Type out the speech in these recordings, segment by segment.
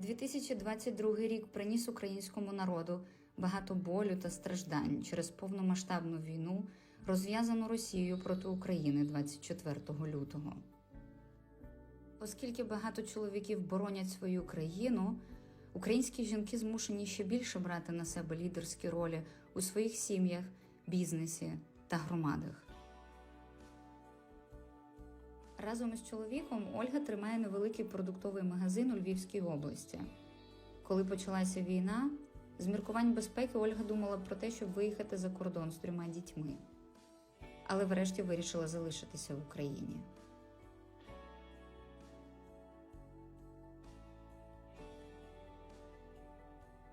2022 рік приніс українському народу багато болю та страждань через повномасштабну війну, розв'язану Росією проти України 24 лютого. Оскільки багато чоловіків боронять свою країну, українські жінки змушені ще більше брати на себе лідерські ролі у своїх сім'ях, бізнесі та громадах. Разом із чоловіком Ольга тримає невеликий продуктовий магазин у Львівській області. Коли почалася війна, з міркувань безпеки Ольга думала про те, щоб виїхати за кордон з трьома дітьми, але врешті вирішила залишитися в Україні.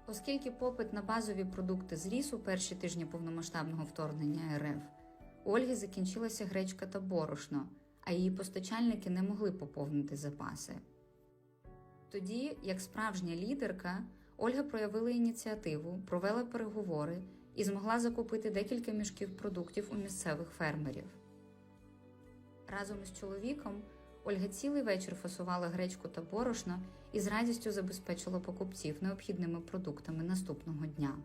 Оскільки попит на базові продукти зріс у перші тижні повномасштабного вторгнення РФ, у Ольги закінчилася гречка та борошно, а її постачальники не могли поповнити запаси. Тоді, як справжня лідерка, Ольга проявила ініціативу, провела переговори і змогла закупити декілька мішків продуктів у місцевих фермерів. Разом із чоловіком Ольга цілий вечір фасувала гречку та борошно і з радістю забезпечила покупців необхідними продуктами наступного дня.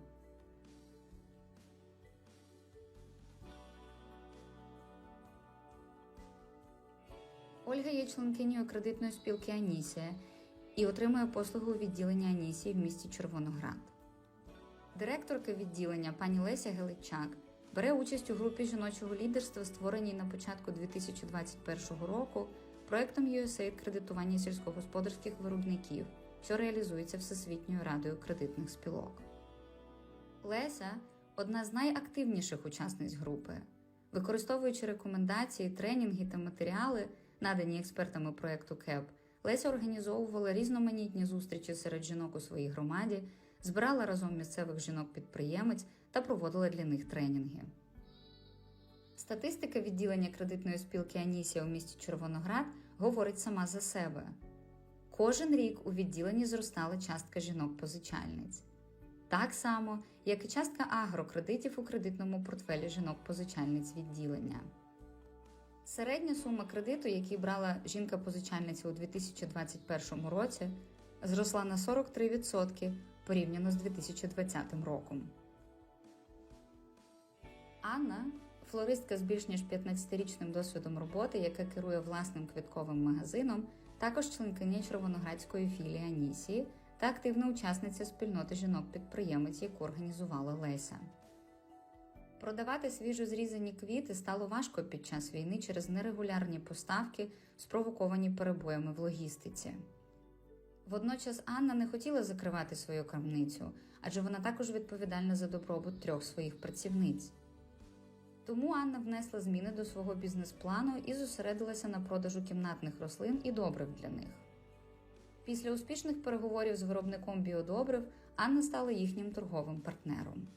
Ольга є членкинею кредитної спілки Анісія і отримує послугу у відділенні Анісії в місті Червоноград. Директорка відділення пані Леся Геличак бере участь у групі жіночого лідерства, створеній на початку 2021 року проектом USAID кредитування сільськогосподарських виробників, що реалізується Всесвітньою радою кредитних спілок. Леся одна з найактивніших учасниць групи. Використовуючи рекомендації, тренінги та матеріали, надані експертами проекту КЕП, Леся організовувала різноманітні зустрічі серед жінок у своїй громаді, збирала разом місцевих жінок-підприємець та проводила для них тренінги. Статистика відділення кредитної спілки Анісія у місті Червоноград говорить сама за себе. Кожен рік у відділенні зростала частка жінок-позичальниць. Так само, як і частка агрокредитів у кредитному портфелі жінок-позичальниць відділення. Середня сума кредиту, який брала жінка-позичальниця у 2021 році, зросла на 43% порівняно з 2020 роком. Анна флористка з більш ніж 15-річним досвідом роботи, яка керує власним квітковим магазином, також членкиня Червоноградської філії Анісії та активна учасниця спільноти жінок-підприємець, яку організувала Леся. Продавати свіжо зрізані квіти стало важко під час війни через нерегулярні поставки, спровоковані перебоями в логістиці. Водночас Анна не хотіла закривати свою крамницю, адже вона також відповідальна за добробут трьох своїх працівниць. Тому Анна внесла зміни до свого бізнес-плану і зосередилася на продажу кімнатних рослин і добрив для них. Після успішних переговорів з виробником біодобрив Анна стала їхнім торговим партнером.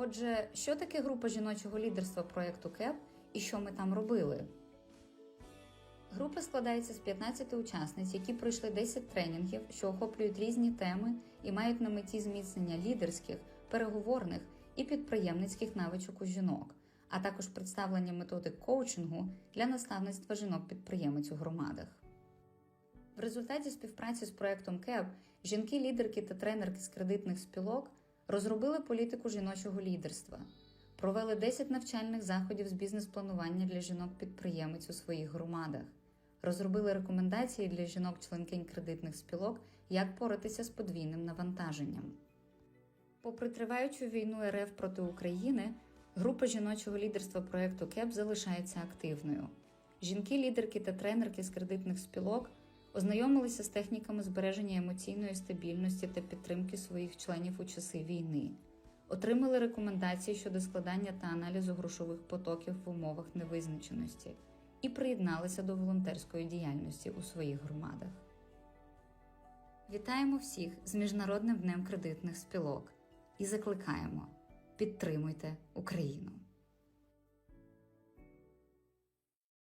Отже, що таке група жіночого лідерства проєкту КЕП і що ми там робили? Група складається з 15 учасниць, які пройшли 10 тренінгів, що охоплюють різні теми і мають на меті зміцнення лідерських, переговорних і підприємницьких навичок у жінок, а також представлення методик коучингу для наставництва жінок-підприємець у громадах. В результаті співпраці з проектом КЕП жінки-лідерки та тренерки з кредитних спілок розробили політику жіночого лідерства, провели 10 навчальних заходів з бізнес-планування для жінок-підприємець у своїх громадах, розробили рекомендації для жінок-членкинь кредитних спілок, як поратися з подвійним навантаженням. Попри триваючу війну РФ проти України, група жіночого лідерства проекту КЕП залишається активною. Жінки-лідерки та тренерки з кредитних спілок ознайомилися з техніками збереження емоційної стабільності та підтримки своїх членів у часи війни, отримали рекомендації щодо складання та аналізу грошових потоків в умовах невизначеності і приєдналися до волонтерської діяльності у своїх громадах. Вітаємо всіх з Міжнародним днем кредитних спілок і закликаємо підтримуйте Україну!